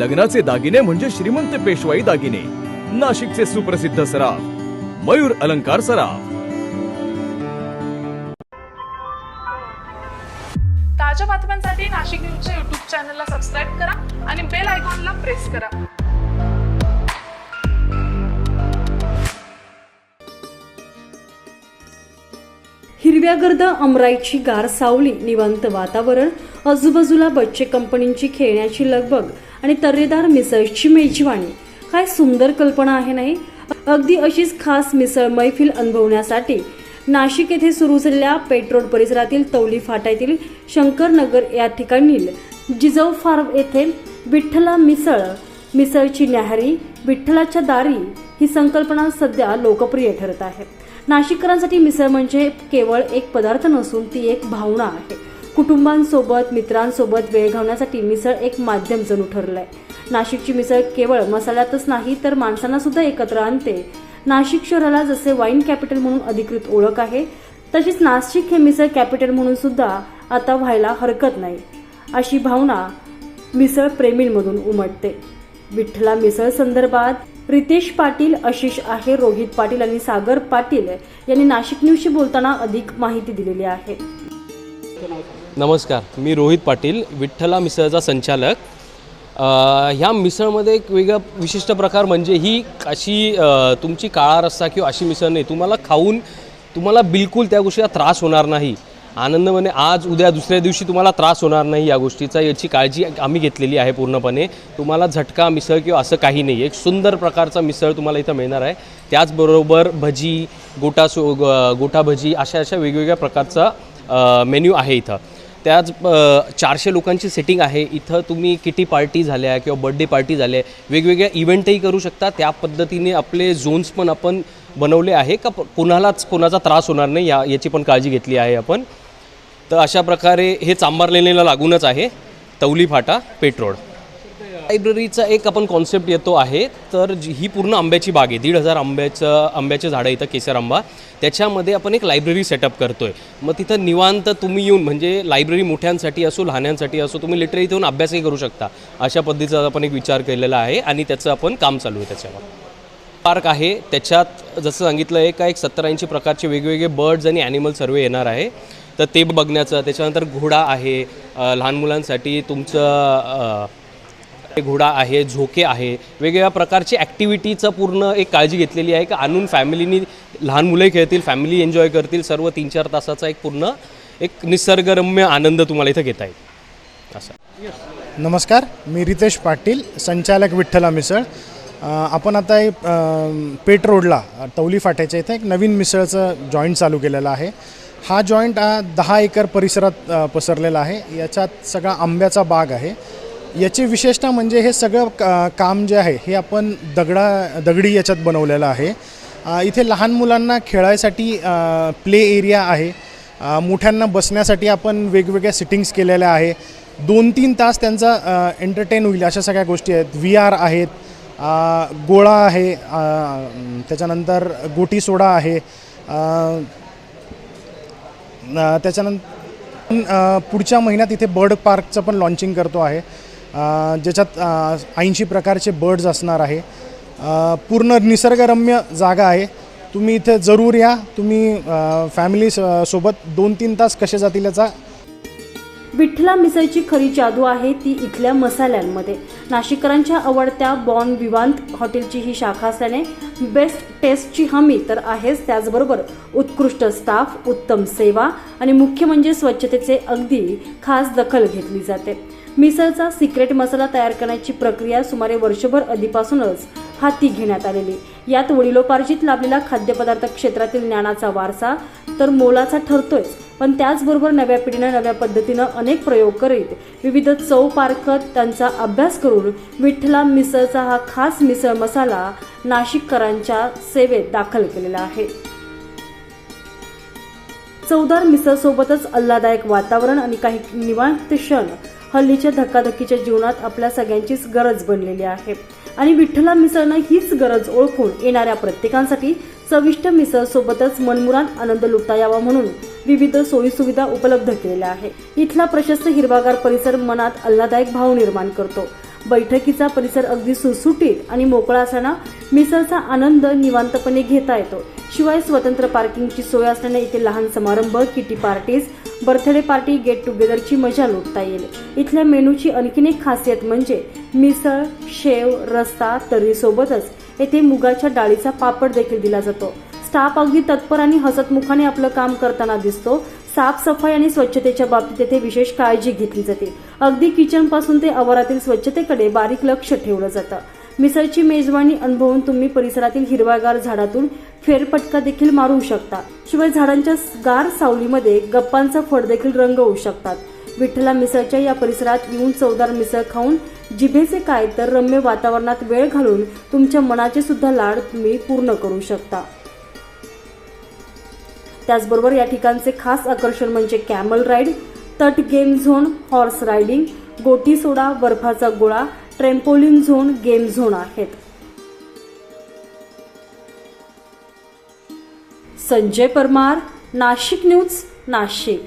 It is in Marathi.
लग्नाचे दागिने म्हणजे श्रीमंत पेशवाई दागिने. नाशिकचे सुप्रसिद्ध सराफ मयूर अलंकार सराफ. ताज्या बातम्यांसाठी नाशिक न्यूजच्या युट्यूब चॅनलला सबस्क्राईब करा आणि बेल आयकॉनला प्रेस करा. हिरव्यागर्द अमराईची गार सावली निवांत वातावरण आजूबाजूला बच्चे कंपनींची खेळण्याची लगबग आणि तर्रेदार मिसळची मेजवानी काय सुंदर कल्पना आहे नाही? अगदी अशीच खास मिसळ मैफिल अनुभवण्यासाठी नाशिक येथे सुरू झालेल्या पेट्रोल परिसरातील तौली फाटा येथील शंकरनगर या ठिकाणी जिजाऊ फार्म येथे विठ्ठला मिसळ मिसळची न्याहारी विठ्ठलाच्या दारी ही संकल्पना सध्या लोकप्रिय ठरत आहे. नाशिककरांसाठी मिसळ म्हणजे केवळ एक पदार्थ नसून ती एक भावना आहे. कुटुंबांसोबत मित्रांसोबत वेळ घालवण्यासाठी मिसळ एक माध्यम जणू ठरलंय. नाशिकची मिसळ केवळ मसाल्यातच नाही तर माणसांना सुद्धा एकत्र आणते. नाशिक शहराला जसे वाईन कॅपिटल म्हणून अधिकृत ओळख आहे तशीच नाशिक हे मिसळ कॅपिटल म्हणून सुद्धा आता व्हायला हरकत नाही. अशी भावना मिसळ प्रेमींमधून उमटते. विठ्ठला मिसळ संदर्भात रितेश पाटील आशिष आहे रोहित पाटील आणि सागर पाटील यांनी नाशिक न्यूजशी बोलताना अधिक माहिती दिलेली आहे. नमस्कार मी रोहित पाटील विठ्ठला मिसळचा संचालक. ह्या मिसळमध्ये एक वेगळा विशिष्ट प्रकार म्हणजे ही अशी तुमची काळा रस्सा किंवा अशी मिसळ नाही तुम्हाला खाऊन तुम्हाला बिलकुल त्या गोष्टीचा त्रास होणार नाही. आनंदमध्ये आज उद्या दुसऱ्या दिवशी तुम्हाला त्रास होणार नाही या गोष्टीचा याची काळजी आम्ही घेतलेली आहे पूर्णपणे. तुम्हाला झटका मिसळ किंवा असं काही नाही एक सुंदर प्रकारचा मिसळ तुम्हाला इथं मिळणार आहे. त्याचबरोबर भजी गोटा सो गोटा भजी अशा अशा वेगवेगळ्या प्रकारचा मेन्यू आहे इथं. त्याच चारशे लोकांची सेटिंग आहे. इथं तुम्ही किटी पार्टी झाल्या किंवा बड्डे पार्टी झाल्या वेगवेगळ्या इव्हेंटही करू शकता. त्या पद्धतीने आपले झोन्स पण आपण बनवले आहे का कोणालाच कोणाचा त्रास होणार नाही या याची पण काळजी घेतली आहे आपण. तर अशा प्रकारे हे चांबार लेणीला लागूनच आहे. तवली फाटा पेट्रोल लायब्ररीचा एक आपण कॉन्सेप्ट येतो आहे. तर जी- ही पूर्ण आंब्याची बाग आहे. दीड हजार आंब्याचं आंब्याचे झाडं इथं केसर आंबा. त्याच्यामध्ये आपण एक लायब्ररी सेटअप करतो आहे मग तिथं निवांत तुम्ही येऊन म्हणजे लायब्ररी मोठ्यांसाठी असो लहान्यांसाठी असो तुम्ही लिटरली इथं येऊन अभ्यासही करू शकता. अशा पद्धतीचा आपण एक विचार केलेला आहे आणि त्याचं आपण काम चालू आहे त्याच्यावर. पार्क आहे. त्याच्यात जसं सांगितलं आहे का एक सत्तर ऐंशी प्रकारचे वेगवेगळे बर्ड्स आणि ॲनिमल सर्व येणार आहे. तर ते बघण्याचं त्याच्यानंतर घोडा आहे. लहान मुलांसाठी तुमचं घोडा आहे झोके आहे वेगवेगळ्या प्रकारची ॲक्टिव्हिटीचं पूर्ण एक काळजी घेतलेली आहे की आणून फॅमिलीनी लहान मुलंही खेळतील फॅमिली एन्जॉय करतील सर्व तीन चार तासाचा एक पूर्ण एक निसर्गरम्य आनंद तुम्हाला इथं घेता येईल. असं. नमस्कार मी रितेश पाटील संचालक विठ्ठला मिसळ आपण आता एक पेट रोडला तौली फाट्याच्या इथे एक नवीन मिसळचं जॉईंट चालू केलेला आहे. हा जॉईंट हा दहा एकर परिसरात पसरलेला आहे. याच्यात सगळा आंब्याचा बाग आहे. याची विशेषता म्हणजे हे सगळं का काम जे आहे हे आपण दगडा दगडी याच्यात बनवलेलं आहे. इथे लहान मुलांना खेळायसाठी प्ले एरिया आहे. मोठ्यांना बसण्यासाठी आपण वेगवेगळ्या सिटिंग्स केलेल्या आहे. दोन तीन तास त्यांचा एंटरटेन होईल अशा सगळ्या गोष्टी आहेत. व्ही आर आहेत गोळा आहे त्याच्यानंतर गोटी सोडा आहे त्याच्यानंतर पुढच्या महिन्यात इथे बर्ड पार्कचं पण लॉन्चिंग करतो आहे. ज्याच्यात ऐंशी प्रकारचे बर्ड्स असणार आहे. पूर्ण निसर्गरम्य जागा आहे. तुम्ही इथे जरूर या. तुम्ही फॅमिली सोबत दोन तीन तास कसे जातील याचा विठ्ठला मिसळची खरी जादू आहे ती इथल्या मसाल्यांमध्ये. नाशिककरांच्या आवडत्या बॉन विवांत हॉटेलची ही शाखा असल्याने बेस्ट टेस्टची हमी तर आहेच. त्याचबरोबर उत्कृष्ट स्टाफ उत्तम सेवा आणि मुख्य म्हणजे स्वच्छतेचे अगदी खास दखल घेतली जाते. मिसळचा सिक्रेट मसाला तयार करण्याची प्रक्रिया सुमारे वर्षभर आधीपासूनच हाती घेण्यात आलेली. यात वडिलोपार्जित लाभलेला खाद्यपदार्थ क्षेत्रातील ज्ञानाचा वारसा तर मोलाचा ठरतोय पण त्याचबरोबर नव्या पिढीनं नव्या पद्धतीनं अनेक प्रयोग करीत विविध चव पारखत त्यांचा अभ्यास करून विठ्ठला मिसळचा हा खास मिसळ मसाला नाशिककरांच्या सेवेत दाखल केलेला आहे. चवदार मिसळसोबतच आल्हादायक वातावरण आणि काही निवांत क्षण हल्लीच्या धक्काधक्कीच्या जीवनात आपल्या सगळ्यांचीच गरज बनलेली आहे. आणि विठ्ठला मिसळनं हीच गरज ओळखून येणाऱ्या प्रत्येकांसाठी चविष्ट मिसळ सोबतच मनमुराद आनंद लुटता यावा म्हणून विविध सोयीसुविधा उपलब्ध केलेल्या आहे. इथला प्रशस्त हिरवागार परिसर मनात आल्हादायक भाव निर्माण करतो. बैठकीचा परिसर अगदी सुटसुटीत आणि मोकळा असताना मिसळचा आनंद निवांतपणे घेता येतो. शिवाय स्वतंत्र पार्किंगची सोय असल्याने इथे लहान समारंभ kitty parties birthday party get टुगेदरची मजा लुटता येईल. इथल्या मेनूची आणखीन एक खासियत म्हणजे मिसळ शेव रस्ता तर्रीसोबतच येथे मुगाच्या डाळीचा पापड देखील दिला जातो. स्टाफ अगदी तत्पर आणि हसतमुखाने आपलं काम करताना दिसतो. साफसफाई आणि स्वच्छतेच्या बाबतीत येथे विशेष काळजी घेतली जाते. अगदी किचनपासून ते आवारातील स्वच्छतेकडे बारीक लक्ष ठेवलं जातं. मिसळची मेजवानी अनुभवून तुम्ही परिसरातील हिरवागार झाडातून फेरपटका देखील मारू शकता. शिवाय झाडांच्या गार सावलीमध्ये गप्पांचा फड देखील रंगवू शकतात. विठ्ठला मिसळच्या या परिसरात येऊन चवदार मिसळ खाऊन जिभेचे काय तर रम्य वातावरणात वेळ घालून तुमच्या मनाचे सुद्धा लाड तुम्ही पूर्ण करू शकता. त्याचबरोबर या ठिकाणचे खास आकर्षण म्हणजे कॅमल राईड तट गेम झोन हॉर्स रायडिंग गोटी सोडा बर्फाचा गोळा ट्रेम्पोलिन झोन गेम झोन आहेत. संजय परमार नाशिक न्यूज नाशिक.